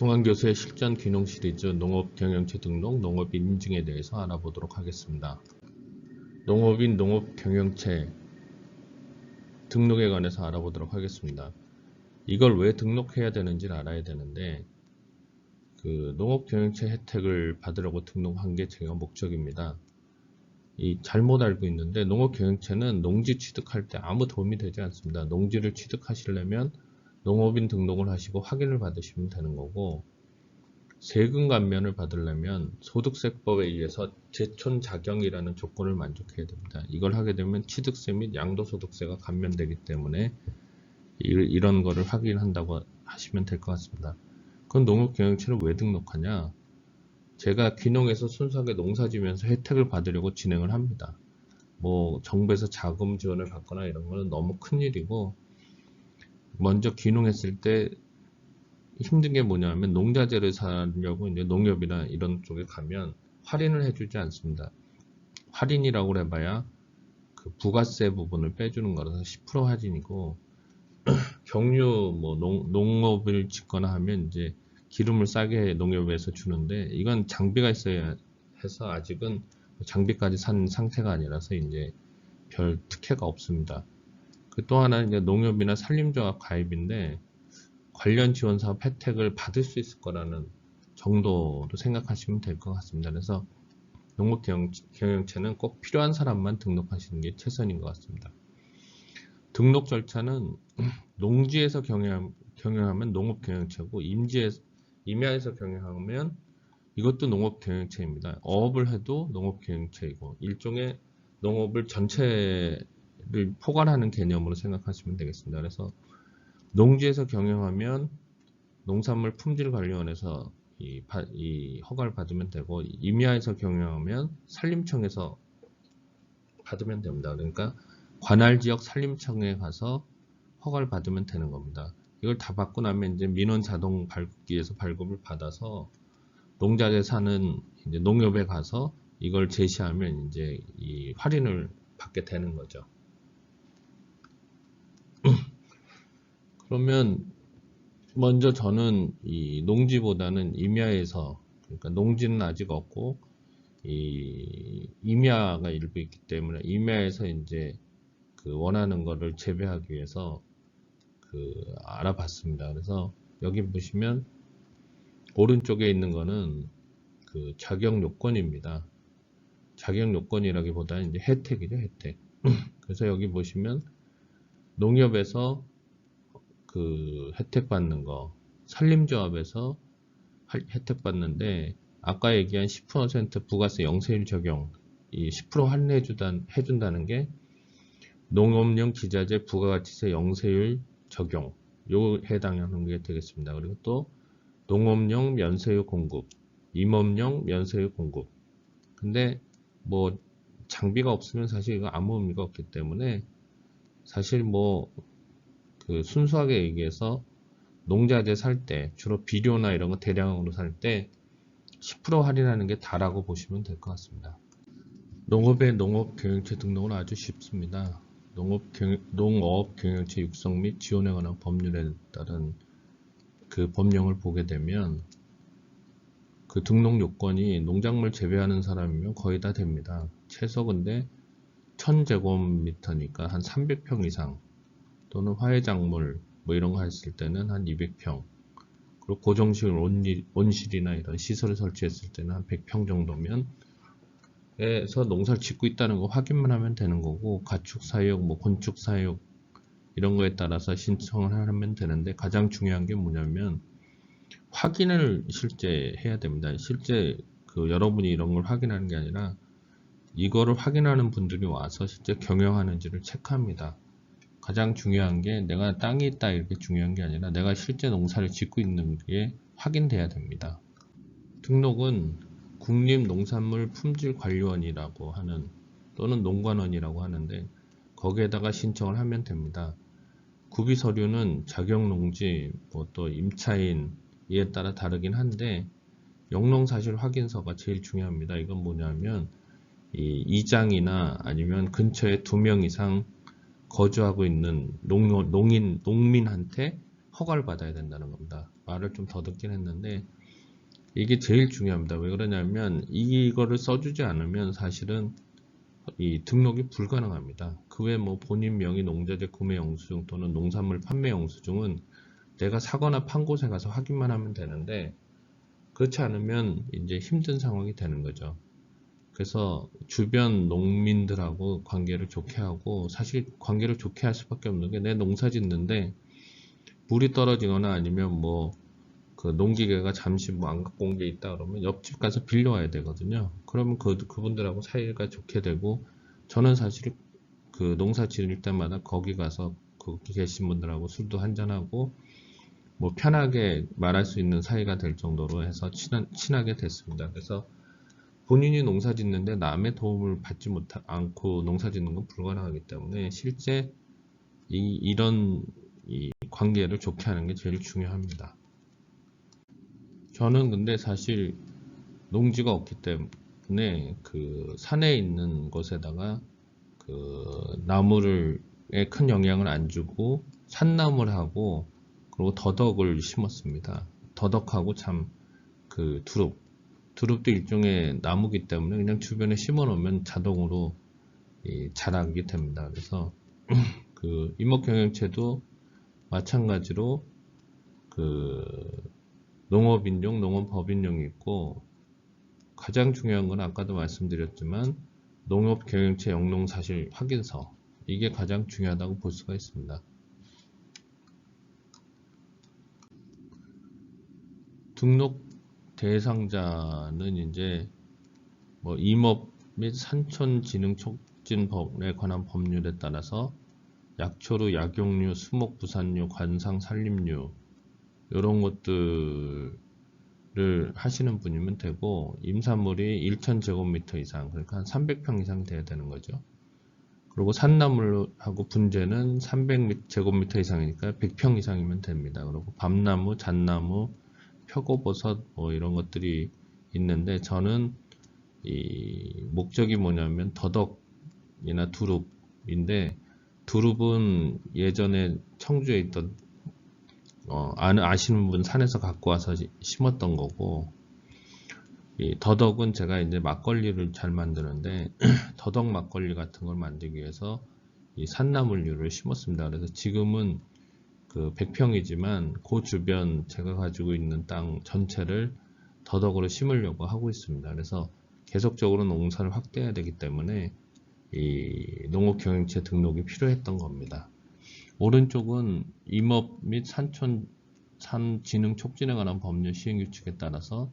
송환교수의 실전 귀농 시리즈 농업 경영체 등록 농업인 인증에 대해서 알아보도록 하겠습니다. 농업인 농업 경영체 등록에 관해서 알아보도록 하겠습니다. 이걸 왜 등록해야 되는지를 알아야 되는데 그 농업 경영체 혜택을 받으려고 등록한 게 제가 목적입니다. 이 잘못 알고 있는데 농업 경영체는 농지 취득할 때 아무 도움이 되지 않습니다. 농지를 취득하시려면 농업인 등록을 하시고 확인을 받으시면 되는 거고 세금 감면을 받으려면 소득세법에 의해서 제촌 자경이라는 조건을 만족해야 됩니다. 이걸 하게 되면 취득세 및 양도소득세가 감면되기 때문에 이- 이런 거를 확인한다고 하시면 될 것 같습니다. 그럼 농업경영체를 왜 등록하냐? 제가 귀농에서 순수하게 농사 지면서 혜택을 받으려고 진행을 합니다. 뭐 정부에서 자금 지원을 받거나 이런 거는 너무 큰 일이고 먼저 귀농했을 때 힘든 게 뭐냐면 농자재를 사려고 이제 농협이나 이런 쪽에 가면 할인을 해주지 않습니다. 할인이라고 해봐야 그 부가세 부분을 빼주는 거라서 10% 할인이고 경유 뭐 농, 농업을 짓거나 하면 이제 기름을 싸게 농협에서 주는데 이건 장비가 있어야 해서 아직은 장비까지 산 상태가 아니라서 이제 별 특혜가 없습니다. 그 또 하나는 이제 농협이나 산림조합 가입인데 관련 지원 사업 혜택을 받을 수 있을 거라는 정도로 생각하시면 될 것 같습니다. 그래서 농업 경영, 경영체는 꼭 필요한 사람만 등록하시는 게 최선인 것 같습니다. 등록 절차는 농지에서 경영, 경영하면 농업 경영체고 임지에 임야에서 경영하면 이것도 농업 경영체입니다. 어업을 해도 농업 경영체이고 일종의 농업을 전체 를 포괄하는 개념으로 생각하시면 되겠습니다. 그래서 농지에서 경영하면 농산물 품질 관리원에서 이, 바- 이 허가를 받으면 되고 임야에서 경영하면 산림청에서 받으면 됩니다. 그러니까 관할 지역 산림청에 가서 허가를 받으면 되는 겁니다. 이걸 다 받고 나면 이제 민원 자동 발급기에서 발급을 받아서 농자재 사는 농협에 가서 이걸 제시하면 이제 이 할인을 받게 되는 거죠. 그러면 먼저 저는 이 농지보다는 임야에서 그러니까 농지는 아직 없고 이 임야가 일부 있기 때문에 임야에서 이제 그 원하는 거를 재배하기 위해서 그 알아봤습니다. 그래서 여기 보시면 오른쪽에 있는 거는 그 자격 요건입니다. 자격 요건이라기보다는 이제 혜택이죠, 혜택. 그래서 여기 보시면 농협에서 그 혜택 받는 거, 산림조합에서 할- 혜택 받는데 아까 얘기한 10% 부가세 영세율 적용, 이 10% 할인해 주단 해준다는 게 농업용 기자재 부가가치세 영세율 적용, 요 해당하는 게 되겠습니다. 그리고 또 농업용 면세유 공급, 임업용 면세유 공급. 근데 뭐 장비가 없으면 사실 이거 아무 의미가 없기 때문에 사실 뭐 그 순수하게 얘기해서 농자재 살 때 주로 비료나 이런 거 대량으로 살 때 10% 할인하는 게 다라고 보시면 될 것 같습니다. 농업의 농업 경영체 등록은 아주 쉽습니다. 농업, 경, 농업 경영체 육성 및 지원에 관한 법률에 따른 그 법령을 보게 되면 그 등록 요건이 농작물 재배하는 사람이면 거의 다 됩니다. 최소 근데 1000제곱미터니까 한 300평 이상 또는 화훼작물 뭐 이런 거 했을 때는 한 200평 그리고 고정식 온실, 온실이나 이런 시설을 설치했을 때는 한 100평 정도면 에서 농사를 짓고 있다는 거 확인만 하면 되는 거고 가축 사육, 뭐 건축 사육 이런 거에 따라서 신청을 하면 되는데 가장 중요한 게 뭐냐면 확인을 실제 해야 됩니다. 실제 그 여러분이 이런 걸 확인하는 게 아니라 이거를 확인하는 분들이 와서 실제 경영하는지를 체크합니다. 가장 중요한 게 내가 땅이 있다 이렇게 중요한 게 아니라 내가 실제 농사를 짓고 있는 게 확인돼야 됩니다. 등록은 국립농산물 품질관리원이라고 하는 또는 농관원이라고 하는데 거기에다가 신청을 하면 됩니다. 구비 서류는 자격농지 뭐 또 임차인 이에 따라 다르긴 한데 영농사실 확인서가 제일 중요합니다. 이건 뭐냐면 이 이장이나 아니면 근처에 두 명 이상 거주하고 있는 농, 농인 농민한테 허가를 받아야 된다는 겁니다. 말을 좀더 듣긴 했는데 이게 제일 중요합니다. 왜 그러냐면 이거를 써주지 않으면 사실은 이 등록이 불가능합니다. 그 외 뭐 본인 명의 농자재 구매 영수증 또는 농산물 판매 영수증은 내가 사거나 판 곳에 가서 확인만 하면 되는데 그렇지 않으면 이제 힘든 상황이 되는 거죠. 그래서 주변 농민들하고 관계를 좋게 하고 사실 관계를 좋게 할 수밖에 없는 게 내 농사 짓는데 물이 떨어지거나 아니면 뭐 그 농기계가 잠시 뭐 안 갖고 온 게 있다 그러면 옆집 가서 빌려와야 되거든요. 그러면 그 그분들하고 사이가 좋게 되고 저는 사실 그 농사 지을 때마다 거기 가서 거기 계신 분들하고 술도 한잔 하고 뭐 편하게 말할 수 있는 사이가 될 정도로 해서 친한, 친하게 됐습니다. 그래서 본인이 농사 짓는데 남의 도움을 받지 못 않고 농사 짓는 건 불가능하기 때문에 실제 이, 이 관계를 좋게 하는 게 제일 중요합니다. 저는 근데 사실 농지가 없기 때문에 그 산에 있는 곳에다가 그 나무를 큰 영향을 안 주고 산나물 하고 그리고 더덕을 심었습니다. 더덕하고 참 그 두릅 두릅도 일종의 나무기 때문에 그냥 주변에 심어 놓으면 자동으로 자라게 됩니다. 그래서 그 임목경영체도 마찬가지로 그 농업인용, 농업법인용이 있고 가장 중요한 건 아까도 말씀드렸지만 농업경영체 영농사실 확인서 이게 가장 중요하다고 볼 수가 있습니다. 등록 대상자는 이제 뭐 임업 및 산촌진흥 촉진법에 관한 법률에 따라서 약초류, 약용류, 수목, 부산류, 관상, 산림류 이런 것들을 하시는 분이면 되고 임산물이 1,000제곱미터 이상 그러니까 한 300평 이상 돼야 되는 거죠. 그리고 산나물하고 분재는 300제곱미터 이상이니까 100평 이상이면 됩니다. 그리고 밤나무, 잣나무, 표고버섯 뭐 이런 것들이 있는데 저는 이 목적이 뭐냐면 더덕이나 두릅인데 두릅은 예전에 청주에 있던 어, 아시는 분 산에서 갖고 와서 심었던 거고 이 더덕은 제가 이제 막걸리를 잘 만드는데 더덕 막걸리 같은 걸 만들기 위해서 이 산나물류를 심었습니다. 그래서 지금은 그 100평이지만 그 주변 제가 가지고 있는 땅 전체를 더덕으로 심으려고 하고 있습니다. 그래서 계속적으로 농사를 확대해야 되기 때문에 이 농업경영체 등록이 필요했던 겁니다. 오른쪽은 임업 및 산촌 산진흥 촉진에 관한 법률 시행 규칙에 따라서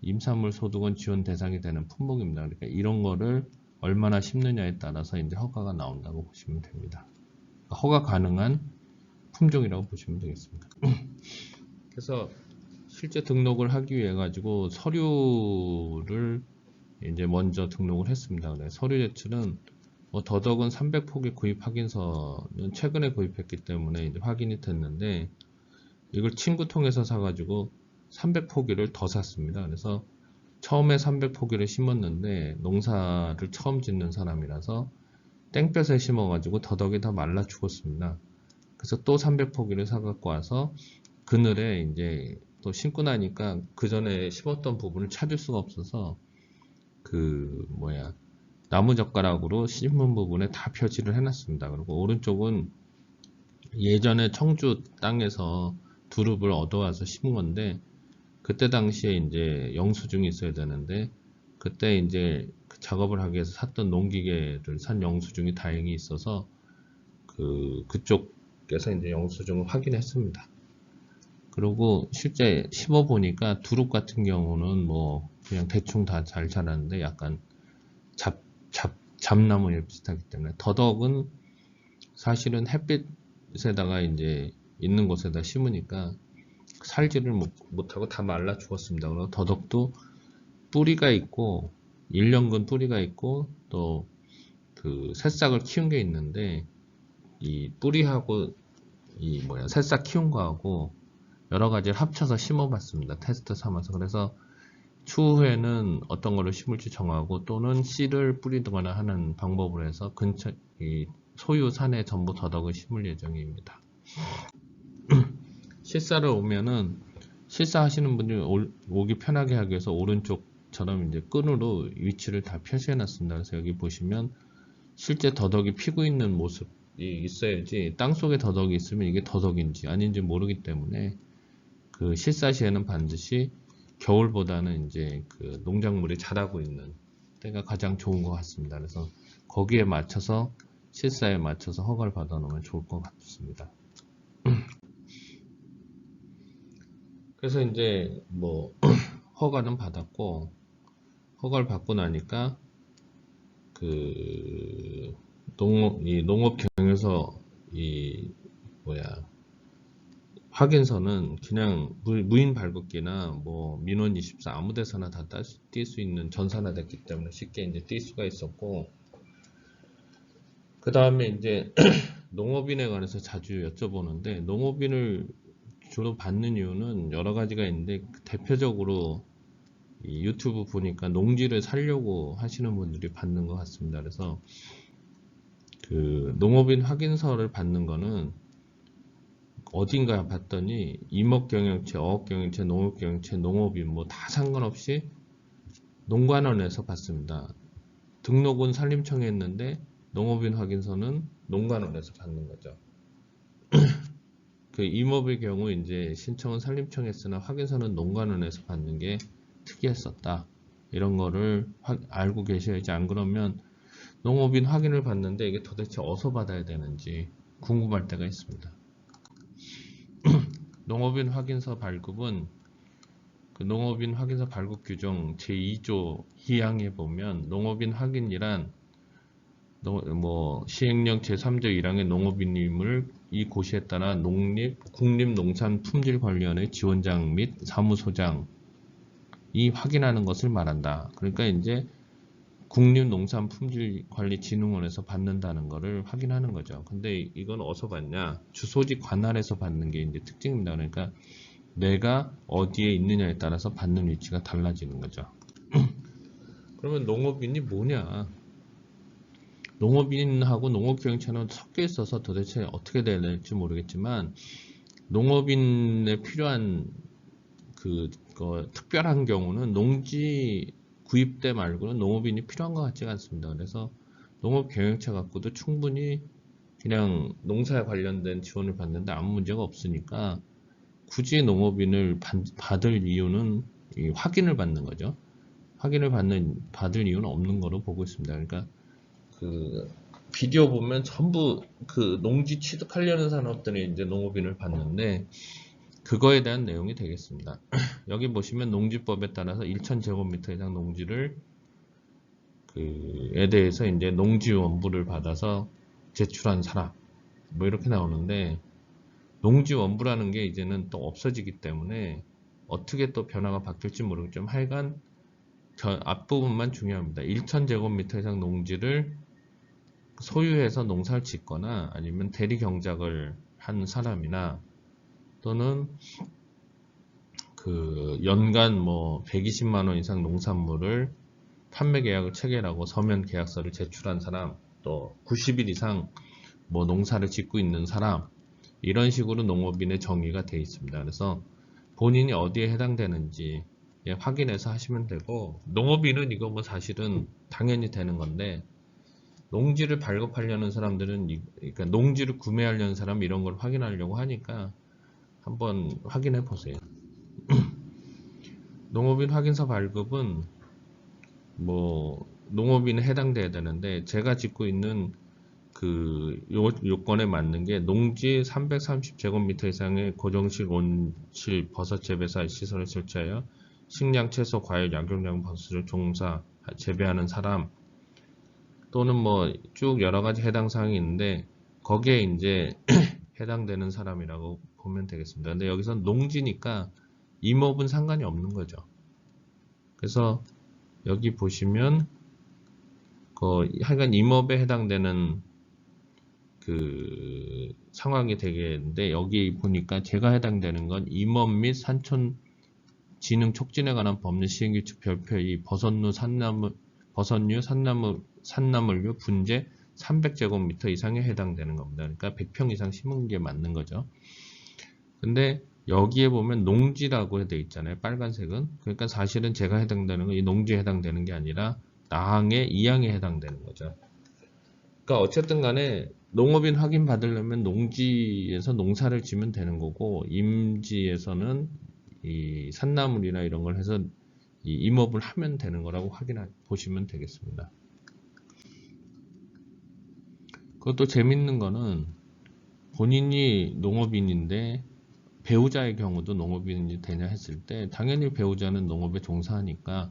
임산물 소득은 지원 대상이 되는 품목입니다. 그러니까 이런 거를 얼마나 심느냐에 따라서 이제 허가가 나온다고 보시면 됩니다. 그러니까 허가 가능한 품종이라고 보시면 되겠습니다. 그래서 실제 등록을 하기 위해 가지고 서류를 이제 먼저 등록을 했습니다. 그래 서류 제출은 뭐 더덕은 300포기 구입 확인서는 최근에 구입했기 때문에 이제 확인이 됐는데 이걸 친구 통해서 사가지고 300포기를 더 샀습니다. 그래서 처음에 300포기를 심었는데 농사를 처음 짓는 사람이라서 땡볕에 심어가지고 더덕이 다 말라 죽었습니다. 그래서 또 300포기를 사갖고 와서 그늘에 이제 또 심고 나니까 그 전에 심었던 부분을 찾을 수가 없어서 그 뭐야 나무젓가락으로 심은 부분에 다 표시를 해놨습니다. 그리고 오른쪽은 예전에 청주 땅에서 두릅을 얻어와서 심은 건데 그때 당시에 이제 영수증이 있어야 되는데 그때 이제 그 작업을 하기 위해서 샀던 농기계를 산 영수증이 다행히 있어서 그 그쪽 께서 이제 영수증을 확인했습니다. 그리고 실제 심어 보니까 두릅 같은 경우는 뭐 그냥 대충 다 잘 자라는데 약간 잡, 잡, 잡나무에 비슷하기 때문에 더덕은 사실은 햇빛에다가 이제 있는 곳에다 심으니까 살지를 못, 하고 다 말라 죽었습니다. 그리고 더덕도 뿌리가 있고 1년근 뿌리가 있고 또 그 새싹을 키운 게 있는데 이 뿌리하고 이 뭐야 새싹 키운 거하고 여러 가지를 합쳐서 심어봤습니다. 테스트 삼아서 그래서 추후에는 어떤 거를 심을지 정하고 또는 씨를 뿌리거나 하는 방법을 해서 근처 이 소유 산에 전부 더덕을 심을 예정입니다. 실사를 오면은 실사하시는 분들이 올- 오기 편하게 하기 위해서 오른쪽처럼 이제 끈으로 위치를 다 표시해 놨습니다. 그래서 여기 보시면 실제 더덕이 피고 있는 모습이 있어야지 땅 속에 더덕이 있으면 이게 더덕인지 아닌지 모르기 때문에 그 실사 시에는 반드시 겨울보다는 이제 그 농작물이 자라고 있는 때가 가장 좋은 것 같습니다. 그래서 거기에 맞춰서 실사에 맞춰서 허가를 받아 놓으면 좋을 것 같습니다. 그래서 이제 뭐 허가는 받았고 허가를 받고 나니까 그 농업 이 농업 경영서 이 뭐야 확인서는 그냥 무- 무인 발급기나 뭐 민원 24 아무 데서나 다 뛸 수 있는 전산화 됐기 때문에 쉽게 이제 뛸 수가 있었고 그 다음에 이제 농업인에 관해서 자주 여쭤보는데 농업인을 주로 받는 이유는 여러 가지가 있는데 대표적으로 이 유튜브 보니까 농지를 살려고 하시는 분들이 받는 것 같습니다. 그래서 그 농업인 확인서를 받는 거는 어딘가 봤더니 임업경영체, 어업경영체, 농업경영체, 농업인 뭐 다 상관없이 농관원에서 받습니다. 등록은 산림청에 했는데 농업인 확인서는 농관원에서 받는 거죠. 그 임업의 경우 이제 신청은 산림청에 했으나 확인서는 농관원에서 받는 게 특이했었다. 이런 거를 화- 알고 계셔야지 안 그러면 농업인 확인을 받는데 이게 도대체 어디서 받아야 되는지 궁금할 때가 있습니다. 농업인 확인서 발급은 그 농업인 확인서 발급 규정 제2조 희양에 보면 농업인 확인이란 농- 뭐 시행령 제3조 1항의 농업인임을 이 고시에 따라 농립 국립농산품질관리원의 지원장 및 사무소장 이 확인하는 것을 말한다. 그러니까 이제 국립농산품질관리진흥원에서 받는다는 것을 확인하는 거죠. 근데 이건 어디서 받냐? 주소지 관할에서 받는 게 이제 특징입니다. 그러니까 내가 어디에 있느냐에 따라서 받는 위치가 달라지는 거죠. 그러면 농업인이 뭐냐? 농업인하고 농업경영체는 섞여 있어서 도대체 어떻게 돼야 될지 모르겠지만 농업인에 필요한 그, 그 특별한 경우는 농지 구입대 말고는 농업인이 필요한 것 같지가 않습니다. 그래서 농업 경영체 갖고도 충분히 그냥 농사에 관련된 지원을 받는데 아무 문제가 없으니까 굳이 농업인을 받- 받을 이유는 이 확인을 받는 거죠. 확인을 받는 받을 이유는 없는 거로 보고 있습니다. 그러니까 그 비디오 보면 전부 그 농지 취득하려는 산업들이 이제 농업인을 받는데 그거에 대한 내용이 되겠습니다. 여기 보시면 농지법에 따라서 1,000제곱미터 이상 농지를 그에 대해서 이제 농지 원부를 받아서 제출한 사람 뭐 이렇게 나오는데 농지 원부라는 게 이제는 또 없어지기 때문에 어떻게 또 변화가 바뀔지 모르겠지만 하여간 저 앞부분만 중요합니다. 1,000제곱미터 이상 농지를 소유해서 농사를 짓거나 아니면 대리 경작을 한 사람이나 또는 그 연간 뭐 120만 원 이상 농산물을 판매 계약을 체결하고 서면 계약서를 제출한 사람 또 90일 이상 뭐 농사를 짓고 있는 사람 이런 식으로 농업인의 정의가 되어 있습니다. 그래서 본인이 어디에 해당되는지 예, 확인해서 하시면 되고 농업인은 이거 뭐 사실은 당연히 되는 건데 농지를 발급하려는 사람들은 이- 그러니까 농지를 구매하려는 사람 이런 걸 확인하려고 하니까 한번 확인해 보세요. 농업인 확인서 발급은 뭐 농업인에 해당돼야 되는데 제가 짓고 있는 그 요, 요건에 맞는 게 농지 330제곱미터 이상의 고정식 온실 버섯 재배사 시설을 설치하여 식량, 채소, 과일, 양육량 버섯을 종사 재배하는 사람 또는 뭐 쭉 여러 가지 해당 사항이 있는데 거기에 이제 해당되는 사람이라고 보면 되겠습니다. 근데 여기서 농지니까 임업은 상관이 없는 거죠. 그래서 여기 보시면 그 하여간 임업에 해당되는 그 상황이 되겠는데 여기 보니까 제가 해당되는 건 임업 및 산촌 진흥 촉진에 관한 법률 시행규칙 별표 이 버섯류 산나물 버섯류 산나물 산나물류 분재 300제곱미터 이상에 해당되는 겁니다. 그러니까 100평 이상 심은 게 맞는 거죠. 근데 여기에 보면 농지라고 되어 있잖아요. 빨간색은. 그러니까 사실은 제가 해당되는 건 이 농지에 해당되는 게 아니라 나항의 이항에 해당되는 거죠. 그러니까 어쨌든 간에 농업인 확인 받으려면 농지에서 농사를 지면 되는 거고 임지에서는 이 산나물이나 이런 걸 해서 이 임업을 하면 되는 거라고 확인해 보시면 되겠습니다. 그것도 재밌는 거는 본인이 농업인인데 배우자의 경우도 농업인이 되냐 했을 때 당연히 배우자는 농업에 종사하니까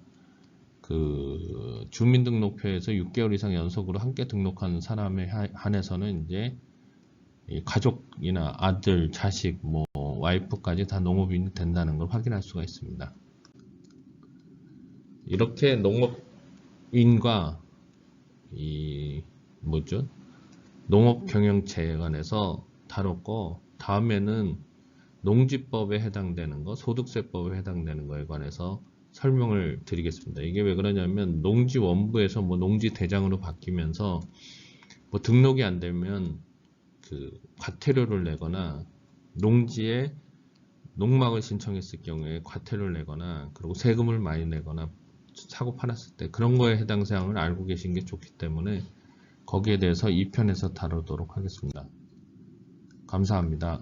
그 주민등록표에서 6개월 이상 연속으로 함께 등록한 사람에 하- 한해서는 이제 이 가족이나 아들, 자식, 뭐 와이프까지 다 농업인이 된다는 걸 확인할 수가 있습니다. 이렇게 농업인과 이 뭐죠? 농업 경영체에 관해서 다뤘고 다음에는 농지법에 해당되는 거, 소득세법에 해당되는 거에 관해서 설명을 드리겠습니다. 이게 왜 그러냐면 농지 원부에서 뭐 농지 대장으로 바뀌면서 뭐 등록이 안 되면 그 과태료를 내거나 농지에 농막을 신청했을 경우에 과태료를 내거나 그리고 세금을 많이 내거나 사고 팔았을 때 그런 거에 해당 사항을 알고 계신 게 좋기 때문에 거기에 대해서 2편에서 다루도록 하겠습니다. 감사합니다.